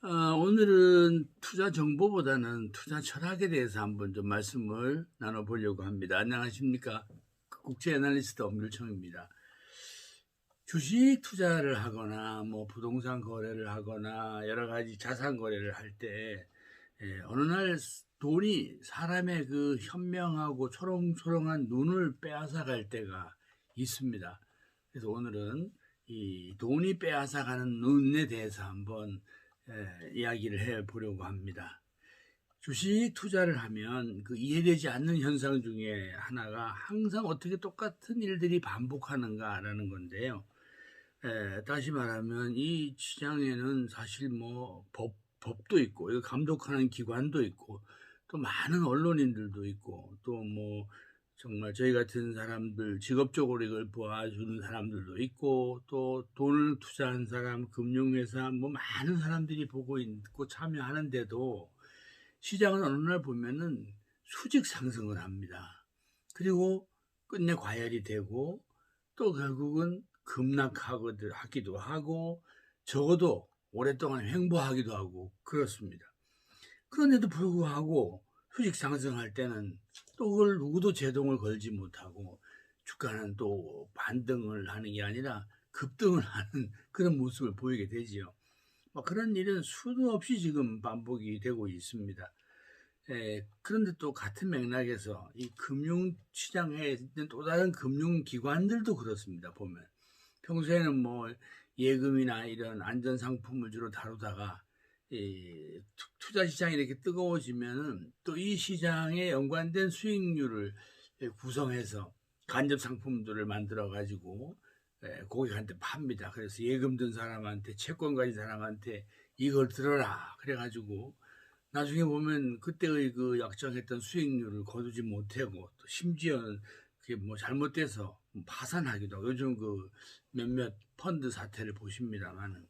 어, 오늘은 투자 정보보다는 투자 철학에 대해서 한번 좀 말씀을 나눠보려고 합니다. 안녕하십니까. 국제 애널리스트 엄길청입니다. 주식 투자를 하거나 뭐 부동산 거래를 하거나 여러 가지 자산 거래를 할때 어느 날 돈이 사람의 그 현명하고 초롱초롱한 눈을 빼앗아 갈 때가 있습니다. 그래서 오늘은 이 돈이 빼앗아 가는 눈에 대해서 한번 에, 이야기를 해 보려고 합니다. 주식 투자를 하면 그 이해되지 않는 현상 중에 하나가 항상 어떻게 똑같은 일들이 반복하는가라는 건데요. 에, 다시 말하면 이 시장에는 사실 뭐 법, 법도 있고, 감독하는 기관도 있고, 또 많은 언론인들도 있고, 또뭐 정말 저희 같은 사람들, 직업적으로 이걸 보아주는 사람들도 있고, 또 돈을 투자한 사람, 금융회사, 뭐 많은 사람들이 보고 있고 참여하는데도 시장은 어느 날 보면은 수직 상승을 합니다. 그리고 끝내 과열이 되고 또 결국은 급락하기도 하고 적어도 오랫동안 횡보하기도 하고 그렇습니다. 그런데도 불구하고 수직 상승할 때는 또 그걸 누구도 제동을 걸지 못하고 주가는 또 반등을 하는 게 아니라 급등을 하는 그런 모습을 보이게 되지요. 뭐 그런 일은 수도 없이 지금 반복이 되고 있습니다. 에, 그런데 또 같은 맥락에서 이 금융시장에 있는 또 다른 금융기관들도 그렇습니다. 보면 평소에는 뭐 예금이나 이런 안전상품을 주로 다루다가 이 투자 시장이 이렇게 뜨거워지면은 또 이 시장에 연관된 수익률을 구성해서 간접 상품들을 만들어 가지고 고객한테 팝니다. 그래서 예금 든 사람한테 채권 가진 사람한테 이걸 들어라 그래 가지고 나중에 보면 그때의 그 약정했던 수익률을 거두지 못하고 또 심지어는 그게 뭐 잘못돼서 파산하기도 하고 요즘 그 몇몇 펀드 사태를 보십니다만은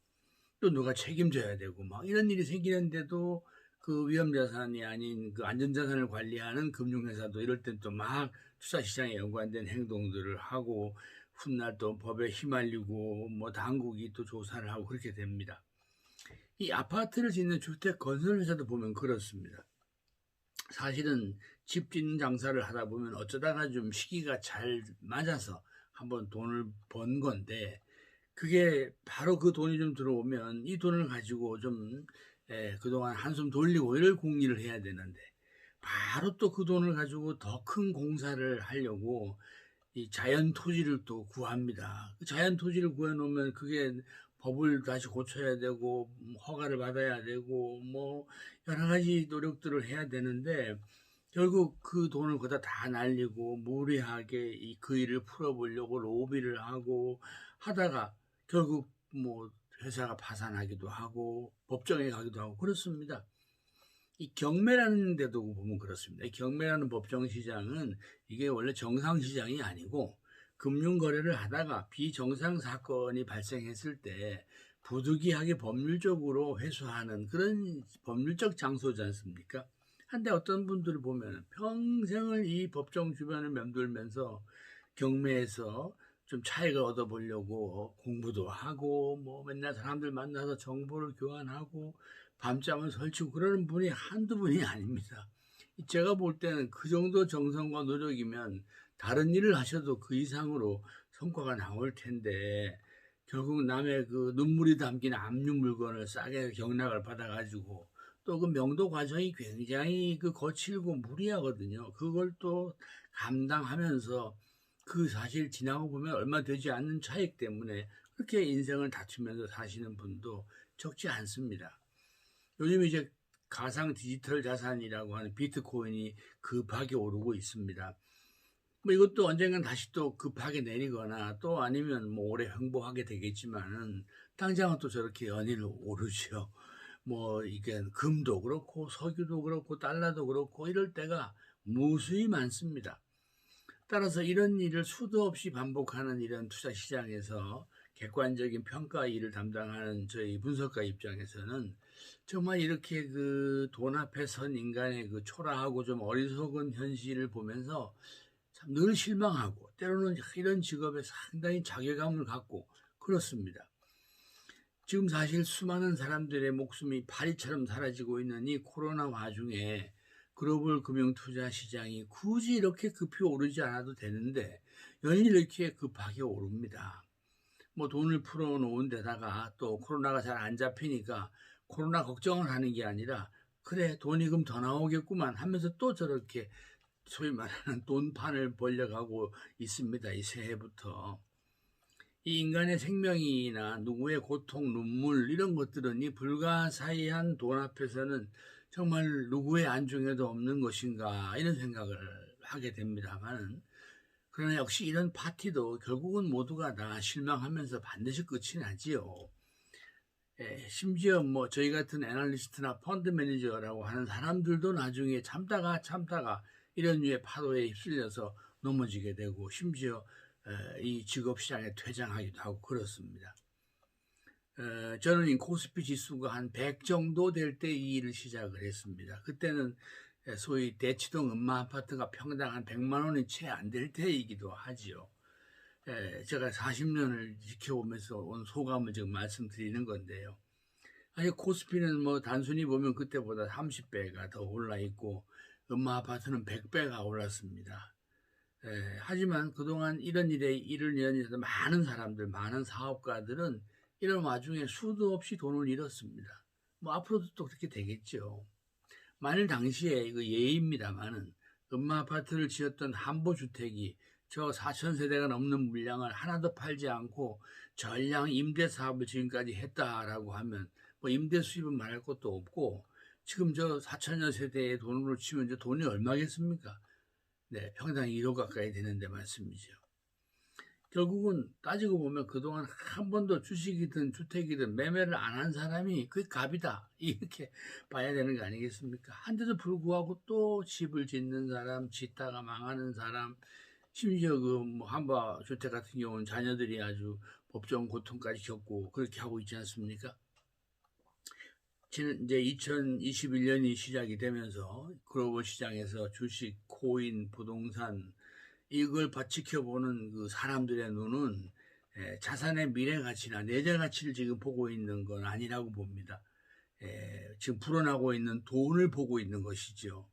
또 누가 책임져야 되고 막 이런 일이 생기는데도 그 위험자산이 아닌 그 안전자산을 관리하는 금융회사도 이럴 땐 또 막 투자시장에 연관된 행동들을 하고 훗날 또 법에 휘말리고 뭐 당국이 또 조사를 하고 그렇게 됩니다. 이 아파트를 짓는 주택 건설 회사도 보면 그렇습니다. 사실은 집 짓는 장사를 하다 보면 어쩌다가 좀 시기가 잘 맞아서 한번 돈을 번 건데 그게 바로 그 돈이 좀 들어오면 이 돈을 가지고 좀 에, 그동안 한숨 돌리고 이럴 공리를 해야 되는데 바로 또 그 돈을 가지고 더 큰 공사를 하려고 이 자연 토지를 또 구합니다. 그 자연 토지를 구해놓으면 그게 법을 다시 고쳐야 되고 허가를 받아야 되고 뭐 여러 가지 노력들을 해야 되는데 결국 그 돈을 거기다 다 날리고 무리하게 이 그 일을 풀어보려고 로비를 하고 하다가 결국 뭐 회사가 파산하기도 하고 법정에 가기도 하고 그렇습니다. 이 경매라는 데도 보면 그렇습니다. 이 경매라는 법정 시장은 이게 원래 정상 시장이 아니고 금융 거래를 하다가 비정상 사건이 발생했을 때 부득이하게 법률적으로 회수하는 그런 법률적 장소지 않습니까? 한데 어떤 분들을 보면 평생을 이 법정 주변을 맴돌면서 경매에서 좀 차익을 얻어보려고 공부도 하고 뭐 맨날 사람들 만나서 정보를 교환하고 밤잠을 설치고 그러는 분이 한두 분이 아닙니다. 제가 볼 때는 그 정도 정성과 노력이면 다른 일을 하셔도 그 이상으로 성과가 나올 텐데 결국 남의 그 눈물이 담긴 압류 물건을 싸게 경락을 받아가지고 또 그 명도 과정이 굉장히 그 거칠고 무리하거든요. 그걸 또 감당하면서 그 사실 지나고 보면 얼마 되지 않는 차익 때문에 그렇게 인생을 다투면서 사시는 분도 적지 않습니다. 요즘 이제 가상 디지털 자산이라고 하는 비트코인이 급하게 오르고 있습니다. 뭐 이것도 언젠간 다시 또 급하게 내리거나 또 아니면 뭐 오래 횡보하게 되겠지만은 당장은 또 저렇게 연일 오르죠. 뭐 이게 금도 그렇고 석유도 그렇고 달러도 그렇고 이럴 때가 무수히 많습니다. 따라서 이런 일을 수도 없이 반복하는 이런 투자 시장에서 객관적인 평가 일을 담당하는 저희 분석가 입장에서는 정말 이렇게 그 돈 앞에 선 인간의 그 초라하고 좀 어리석은 현실을 보면서 참 늘 실망하고 때로는 이런 직업에 상당히 자괴감을 갖고 그렇습니다. 지금 사실 수많은 사람들의 목숨이 파리처럼 사라지고 있는 이 코로나 와중에 글로벌 금융 투자 시장이 굳이 이렇게 급히 오르지 않아도 되는데 연일 이렇게 급하게 오릅니다. 뭐 돈을 풀어놓은 데다가 또 코로나가 잘 안 잡히니까 코로나 걱정을 하는 게 아니라 그래 돈이 그럼 더 나오겠구만 하면서 또 저렇게 소위 말하는 돈판을 벌려가고 있습니다. 이 새해부터. 이 인간의 생명이나 누구의 고통, 눈물 이런 것들은 이 불가사의한 돈 앞에서는 정말 누구의 안중에도 없는 것인가 이런 생각을 하게 됩니다만은 그러나 역시 이런 파티도 결국은 모두가 다 실망하면서 반드시 끝이 나지요. 예, 심지어 뭐 저희 같은 애널리스트나 펀드 매니저라고 하는 사람들도 나중에 참다가 참다가 이런 류의 파도에 휩쓸려서 넘어지게 되고 심지어 에, 이 직업 시장에 퇴장하기도 하고 그렇습니다. 에, 저는 이 코스피 지수가 한 100 정도 될 때 이 일을 시작을 했습니다. 그때는 에, 소위 대치동 음마 아파트가 평당 한 100만 원이 채 안 될 때이기도 하지요. 에, 제가 40년을 지켜보면서 온 소감을 지금 말씀드리는 건데요. 아니 코스피는 뭐 단순히 보면 그때보다 30배가 더 올라 있고 음마 아파트는 100배가 올랐습니다. 에, 하지만 그동안 이런 일에 일을 연해서 많은 사람들, 많은 사업가들은 이런 와중에 수도 없이 돈을 잃었습니다. 뭐 앞으로도 또 그렇게 되겠죠. 만일 당시에 이거 예입니다만은 음마 아파트를 지었던 한보 주택이 저 4천 세대가 넘는 물량을 하나도 팔지 않고 전량 임대 사업을 지금까지 했다라고 하면 뭐 임대 수입은 말할 것도 없고 지금 저 4천여 세대의 돈으로 치면 이제 돈이 얼마겠습니까? 네, 평당 1억 가까이 되는데 말씀이죠. 결국은 따지고 보면 그동안 한 번도 주식이든 주택이든 매매를 안 한 사람이 그게 갑이다. 이렇게 봐야 되는 거 아니겠습니까? 한데도 불구하고 또 집을 짓는 사람, 짓다가 망하는 사람, 심지어 그뭐 한바 주택 같은 경우는 자녀들이 아주 법정 고통까지 겪고 그렇게 하고 있지 않습니까? 지난 이제 2021년이 시작이 되면서 글로벌 시장에서 주식, 코인, 부동산 이걸 지켜보는 그 사람들의 눈은 에, 자산의 미래 가치나 내재 가치를 지금 보고 있는 건 아니라고 봅니다. 에, 지금 불어나고 있는 돈을 보고 있는 것이죠.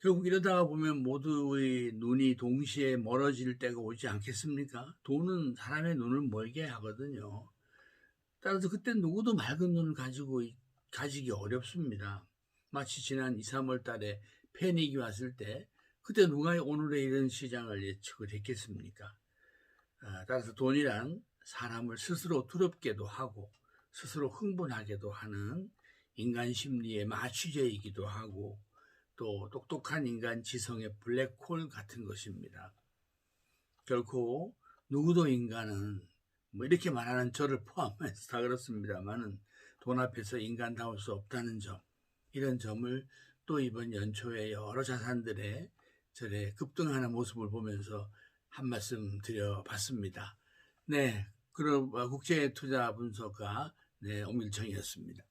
결국 이러다가 보면 모두의 눈이 동시에 멀어질 때가 오지 않겠습니까? 돈은 사람의 눈을 멀게 하거든요. 따라서 그때 누구도 맑은 눈을 가지고 가지기 어렵습니다. 마치 지난 2, 3월 달에 패닉이 왔을 때 그때 누가 오늘의 이런 시장을 예측을 했겠습니까? 아, 따라서 돈이란 사람을 스스로 두렵게도 하고 스스로 흥분하게도 하는 인간 심리의 마취제이기도 하고 또 똑똑한 인간 지성의 블랙홀 같은 것입니다. 결코 누구도 인간은 뭐 이렇게 말하는 저를 포함해서 다 그렇습니다만은 돈 앞에서 인간다울 수 없다는 점 이런 점을 또 이번 연초에 여러 자산들의 절에 급등하는 모습을 보면서 한 말씀 드려봤습니다. 네, 그럼 국제 투자 분석가 네, 엄일청이었습니다.